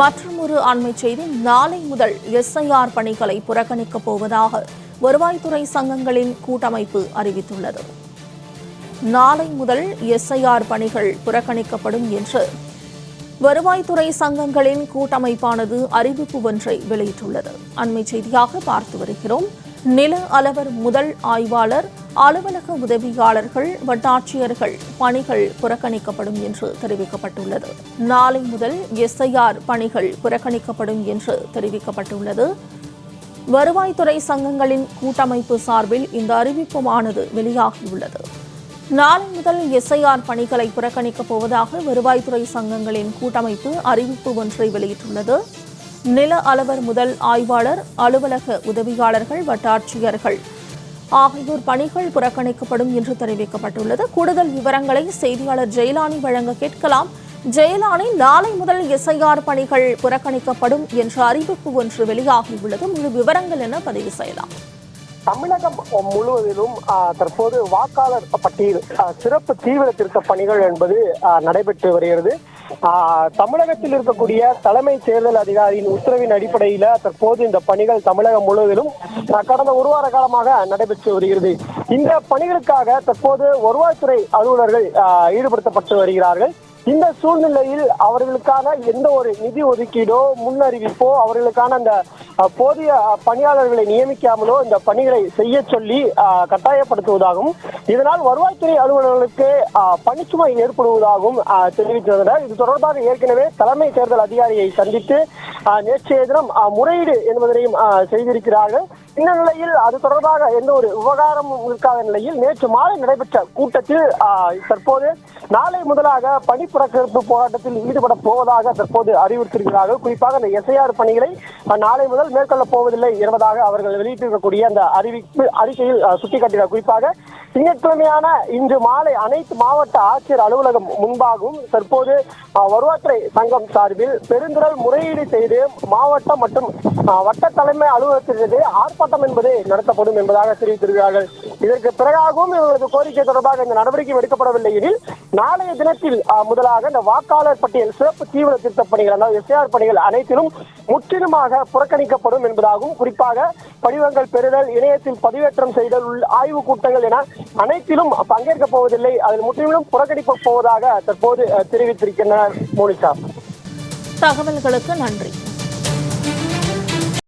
மற்றொரு அண்மை செய்தி நாளை முதல் எஸ்ஐஆர் பணிகளை புறக்கணிக்கப் போவதாக வருவாய்த்துறை சங்கங்களின் கூட்டமைப்பு அறிவித்துள்ளது. நாளை முதல் எஸ்ஐஆர் பணிகள் புறக்கணிக்கப்படும் என்று வருவாய்த்துறை சங்கங்களின் கூட்டமைப்பானது அறிவிப்பு ஒன்றை வெளியிட்டுள்ளது. அண்மை செய்தியாக பார்த்து வருகிறோம். நில அலவர் முதல் ஆய்வாளர் அலுவலக உதவியாளர்கள் வட்டாட்சியர்கள் பணிகள் புறக்கணிக்கப்படும் என்று தெரிவிக்கப்பட்டுள்ளது. நாளை முதல் எஸ்ஐஆர் பணிகள் புறக்கணிக்கப்படும் என்று தெரிவிக்கப்பட்டுள்ளது. வருவாய்த்துறை சங்கங்களின் கூட்டமைப்பு சார்பில் இந்த அறிவிப்புமானது வெளியாகியுள்ளது. நாளை முதல் எஸ்ஐஆர் பணிகளை புறக்கணிக்கப் போவதாக வருவாய்த்துறை சங்கங்களின் கூட்டமைப்பு அறிவிப்பு ஒன்றை வெளியிட்டுள்ளது. நில அலுவலர் முதல் ஆய்வாளர் அலுவலக உதவியாளர்கள் வட்டாட்சியர்கள். ஆகியோர் பணிகள் புறக்கணிக்கப்படும் என்று தெரிவிக்கப்பட்டுள்ளது. கூடுதல் விவரங்களை செய்தியாளர் ஜெயலானி வழங்க கேட்கலாம். ஜெயலானி நாளை முதல் எஸ்ஐஆர் பணிகள் புறக்கணிக்கப்படும் என்ற அறிவிப்பு ஒன்று வெளியாகியுள்ளது. முழு விவரங்கள் என பதிவு செய்யலாம். தமிழகம் முழுவதிலும் தற்போது வாக்காளர் பட்டியல் சிறப்பு தீவிர திருத்த பணிகள் என்பது நடைபெற்று வருகிறது. தமிழகத்தில் இருக்கக்கூடிய தலைமை தேர்தல் அதிகாரியின் உத்தரவின் அடிப்படையில தற்போது இந்த பணிகள் தமிழகம் முழுவதிலும் கடந்த ஒரு வார காலமாக நடைபெற்று வருகிறது. இந்த பணிகளுக்காக தற்போது வருவாய்த்துறை அலுவலர்கள் ஈடுபடுத்தப்பட்டு வருகிறார்கள். இந்த சூழ்நிலையில் அவர்களுக்கான எந்த ஒரு நிதி ஒதுக்கீடோ முன்னறிவிப்போ அவர்களுக்கான அந்த போதிய பணியாளர்களை நியமிக்காமலோ இந்த பணிகளை செய்ய சொல்லி கட்டாயப்படுத்துவதாகவும் இதனால் வருவாய்த்துறை அலுவலர்களுக்கு பணிச்சுமை ஏற்படுவதாகவும் தெரிவித்திருந்தனர். இது தொடர்பாக ஏற்கனவே தலைமை தேர்தல் அதிகாரியை சந்தித்து நேற்றைய தினம் முறையீடு என்பதனையும் செய்திருக்கிறார்கள். இந்த நிலையில் அது தொடர்பாக எந்த ஒரு விவகாரமும் இருக்காத நிலையில் நேற்று மாலை நடைபெற்ற கூட்டத்தில் தற்போது நாளை முதலாக பணி புறக்கணிப்பு போராட்டத்தில் ஈடுபட போவதாக தற்போது அறிவித்திருக்கிறார்கள் குறிப்பாக அந்த எஸ்ஐஆர் பணிகளை நாளை முதல் மேற்கொள்ளப் போவதில்லை என்பதாக அவர்கள் வெளியிட்டிருக்கக்கூடிய அந்த அறிவிப்பு அறிக்கையில் சுட்டிக்காட்டினார் குறிப்பாக திங்கட்கிழமையான இன்று மாலை அனைத்து மாவட்ட ஆட்சியர் அலுவலகம் முன்பாகவும் தற்போது வருவாய்த்துறை சங்கம் சார்பில் பெருந்திரல் முறையீடு செய்து மாவட்டம் மற்றும் வட்ட தலைமை அலுவலகத்திலிருந்து ஆர்ப்பாட்டம் என்பது நடத்தப்படும் என்பதாக தெரிவித்திருக்கிறார்கள். இதற்கு பிறகாகவும் இவர்களது கோரிக்கை தொடர்பாக இந்த நடவடிக்கை எடுக்கப்படவில்லை எனில் நாளைய தினத்தில் முதலாக இந்த வாக்காளர் பட்டியல் சிறப்பு தீவிர திருத்தப் பணிகள் அதாவது எஸ்ஆர் பணிகள் அனைத்திலும் முற்றிலுமாக புறக்கணிக்கப்படும் என்பதாகவும் குறிப்பாக படிவங்கள் பெறுதல் இணையத்தில் பதிவேற்றம் செய்தல் உள் ஆய்வு கூட்டங்கள் என அனைத்திலும் பங்கேற்கப் போவதில்லை. அதில் முற்றிலும் புறக்கணிக்கப் போவதாக தற்போது தெரிவித்திருக்கின்றனர் மோனிஷா தகவல்களுக்கு நன்றி.